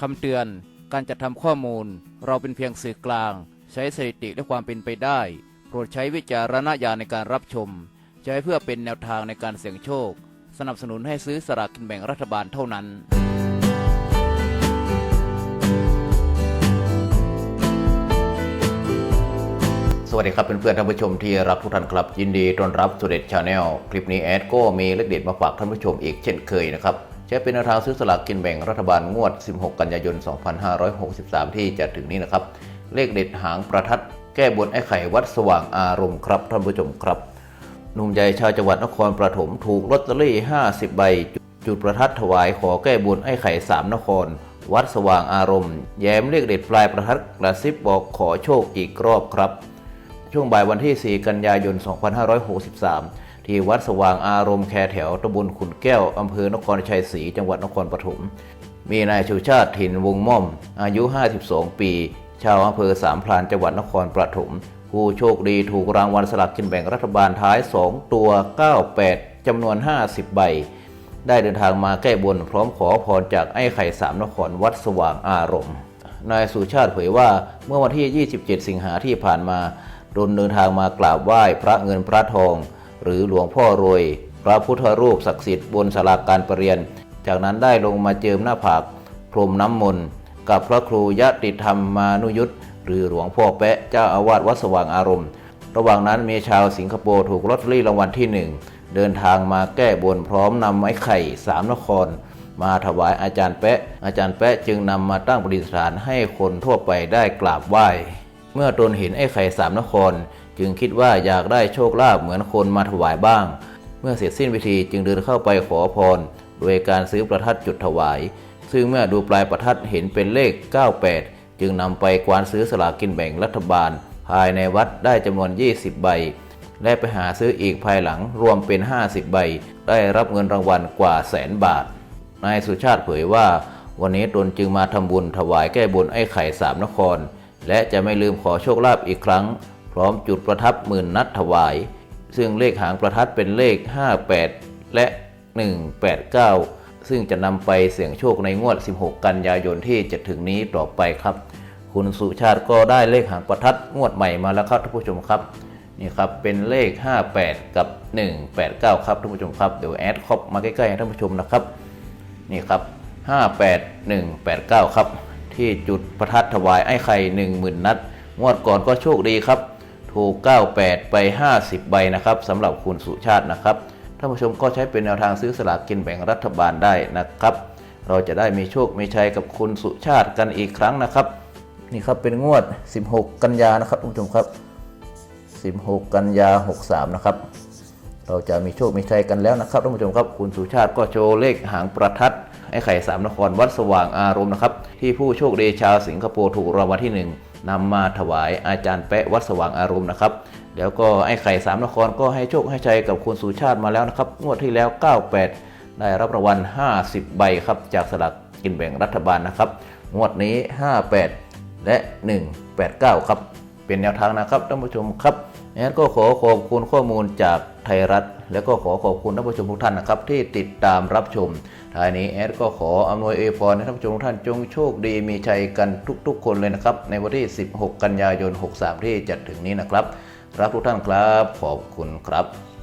คำเตือน การจัดทำข้อมูล เราเป็นเพียงสื่อกลาง ใช้สถิติและความเป็นไปได้ โปรดใช้วิจารณญาณในการรับชม ใช้เพื่อเป็นแนวทางในการเสี่ยงโชค สนับสนุนให้ซื้อสลากกินแบ่งรัฐบาลเท่านั้นสวัสดีครับเพื่อนๆท่านผู้ชมที่รักทุกท่านครับยินดีต้อนรับสุเดชชาแนลคลิปนี้แอดก็มีเลขเด็ดมาฝากท่านผู้ชมอีกเช่นเคยนะครับ ช้เป็นแนวทางซื้อสลากกินแบ่งรัฐบาลงวด 16 กันยายน 2563 ที่จะถึงนี้นะครับ เลขเด็ดหางประทัดแก้บนไอ้ไข่วัดสว่างอารมณ์ครับท่านผู้ชมครับ หนุ่มใหญ่ชาวจังหวัดนครปฐมถูกลอตเตอรี่ 50 ใบ จุดประทัดถวายขอแก้บนไอ้ไข่สามนคร วัดสว่างอารมณ์ แย้มเลขเด็ดปลายประทัดกระซิบบอกขอโชคอีกรอบครับ ช่วงบ่ายวันที่ 4 กันยายน 2563 ที่วัดสว่างอารมณ์แคแถวตำบลขุนแก้วอำเภอนครชัยศรีจังหวัดนครปฐมมีนายชูชาติถิ่นวงม่อม อายุ 52 ปี ชาวอำเภอสามพรานจังหวัดนครปฐมผู้โชคดีถูกรางวัลสลากกินแบ่งรัฐบาลท้าย 2 ตัว 98 จำนวน 50 ใบ ได้เดินทางมาแก้บนพร้อมขอพรจากไอ้ไข่สามนครวัดสว่างอารมณ์ นายสุชาติเผยว่าเมื่อวันที่ 27 สิงหาที่ผ่านมาดนเดินทางมากราบไหว้พระเงินพระทอง หรือหลวงพ่อรวยพระพุทธรูปศักดิ์สิทธิ์บนศาลาการประเรียน จากนั้นได้ลงมาเจิมหน้าผากพรมน้ำมนต์กับพระครูยะติธรรมมานุยุทธหรือหลวงพ่อแปะเจ้าอาวาสวัดสว่างอารมณ์ ระหว่างนั้นมีชาวสิงคโปร์ถูกลอตเตอรี่รางวัลที่หนึ่งเดินทางมาแก้บนพร้อมนำไม้ไข่สามนคร มาถวายอาจารย์แปะ อาจารย์แปะจึงนำมาตั้งประดิษฐานให้คนทั่วไปได้กราบไหว้ เมื่อตนเห็นไอ้ไข่สามนคร จึงคิดว่าอยากได้โชคลาภเหมือนคนมาถวายบ้าง เมื่อเสร็จสิ้นพิธีจึงเดินเข้าไปขอพร โดยการซื้อประทัดจุดถวาย ซึ่งเมื่อดูปลายประทัดเห็นเป็นเลข 98 จึงนำไปกวานซื้อสลากกินแบ่งรัฐบาล ภายในวัดได้จำนวน 20 ใบ และไปหาซื้ออีกภายหลังรวมเป็น 50 ใบ ได้รับเงินรางวัลกว่าแสนบาท นายสุชาติเผยว่า วันนี้ตนจึงมาทำบุญถวายแก้บนไอ้ไข่สามนคร และจะไม่ลืมขอโชคลาภอีกครั้ง พร้อมจุดประทับหมื่นนัดถวาย ซึ่งเลขหางประทัดเป็นเลข 58 และ 189 ซึ่งจะนำไปเสี่ยงโชคในงวด 16 กันยายนที่จะถึงนี้ต่อไปครับ คุณสุชาติก็ได้เลขหางประทัดงวดใหม่มาแล้วครับท่านผู้ชมครับนี่ครับเป็นเลข 58 กับ 189 ครับท่านผู้ชมครับเดี๋ยวแอดครอบมาใกล้ๆให้ท่านผู้ชมนะครับนี่ครับ 58189 ครับ ที่จุดประทัดถวายไอ้ไข่10,000 นัด งวดก่อนก็โชคดีครับ ถูก 98 ไป 50 ใบนะครับสำหรับคุณสุชาตินะครับท่านผู้ชมก็ใช้เป็นแนวทางซื้อสลากกินแบ่งรัฐบาลได้นะครับ เราจะได้มีโชค มีชัยกับคุณสุชาติกันอีกครั้งนะครับ นี่ครับเป็นงวด 16 กันยานะครับท่านผู้ชมครับ 16 กันยา 63 นะครับ เราจะมีโชค มีชัยกันแล้วนะครับท่านผู้ชมครับคุณสุชาติก็โชว์เลขหางประทัดไอ้ไข่สามนครวัดสว่างอารมณ์นะครับที่ผู้โชคดีชาวสิงคโปร์ถูกรางวัลที่ห นำมาถวายอาจารย์แปะวัดสว่างอารมณ์นะครับแล้วก็ไอ้ไข่สามนครก็ให้โชคให้ชัยกับคุณสุชาติมาแล้วนะครับงวดที่แล้ว 98 ได้รับรางวัล 50 ใบครับจากสลากกินแบ่งรัฐบาลนะครับงวดนี้ 58 และ 189 ครับ เป็นแนวทางนะครับท่านผู้ชมครับงั้นก็ขอขอบคุณข้อมูลจากไทยรัฐ แล้วก็ขอขอบคุณท่านผู้ชมทุกท่านนะครับที่ติดตามรับชมท้ายนี้แอดก็ขออำนวยเอฟอนให้ท่านผู้ชมทุกท่านจงโชคดีมีชัยกันทุก ๆ คนเลยนะครับในวันที่ 16 กันยายน 63 ที่จะถึงนี้นะครับ รับทุกท่านครับขอบคุณครับ